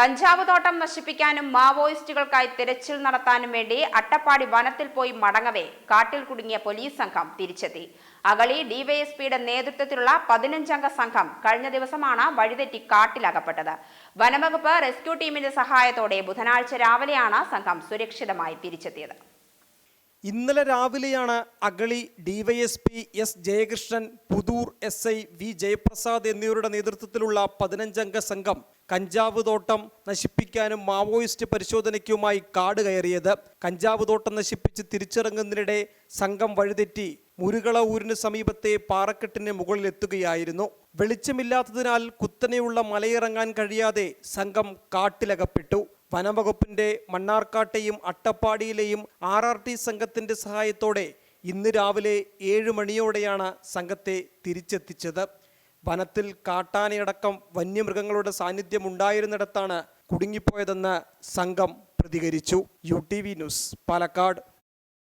കഞ്ചാവ് തോട്ടം നശിപ്പിക്കാനും മാവോയിസ്റ്റുകൾക്കായി തിരച്ചിൽ നടത്താനും വേണ്ടി അട്ടപ്പാടി വനത്തിൽ പോയി മടങ്ങവേ കാട്ടിൽ കുടുങ്ങിയ പോലീസ് സംഘം തിരിച്ചെത്തി. അകളി ഡിവൈഎസ്പിയുടെ നേതൃത്വത്തിലുള്ള പതിനഞ്ചംഗ സംഘം കഴിഞ്ഞ ദിവസമാണ് വഴിതെറ്റി കാട്ടിലകപ്പെട്ടത്. വനംവകുപ്പ് റെസ്ക്യൂ ടീമിന്റെ സഹായത്തോടെ ബുധനാഴ്ച രാവിലെയാണ് സംഘം സുരക്ഷിതമായി തിരിച്ചെത്തിയത്. ഇന്നലെ രാവിലെയാണ് Agali DYSP S Jayakrishnan Puthur S I V Jayaprasad എന്നിവരുടെ നേതൃത്വത്തിലുള്ള പതിനഞ്ചംഗ സംഘം കഞ്ചാവ് തോട്ടം നശിപ്പിക്കാനും മാവോയിസ്റ്റ് പരിശോധനയ്ക്കുമായി കാട് കയറിയത്. കഞ്ചാവ് തോട്ടം നശിപ്പിച്ച് തിരിച്ചിറങ്ങുന്നതിനിടെ സംഘം വഴിതെറ്റി മുരുകള ഊരിന് സമീപത്തെ പാറക്കെട്ടിന് മുകളിലെത്തുകയായിരുന്നു വെളിച്ചമില്ലാത്തതിനാൽ കുത്തനെയുള്ള മലയിറങ്ങാൻ കഴിയാതെ സംഘം കാട്ടിലകപ്പെട്ടു. വനംവകുപ്പിന്റെ മണ്ണാർക്കാട്ടെയും അട്ടപ്പാടിയിലെയും ആർ ആർ ടി സംഘത്തിന്റെ സഹായത്തോടെ ഇന്ന് രാവിലെ ഏഴ് മണിയോടെയാണ് സംഘത്തെ തിരിച്ചെത്തിച്ചത്. വനത്തിൽ കാട്ടാനയടക്കം വന്യമൃഗങ്ങളുടെ സാന്നിധ്യം ഉണ്ടായിരുന്നിടത്താണ് കുടുങ്ങിപ്പോയതെന്ന് സംഘം പ്രതികരിച്ചു. U T V news Palakkad.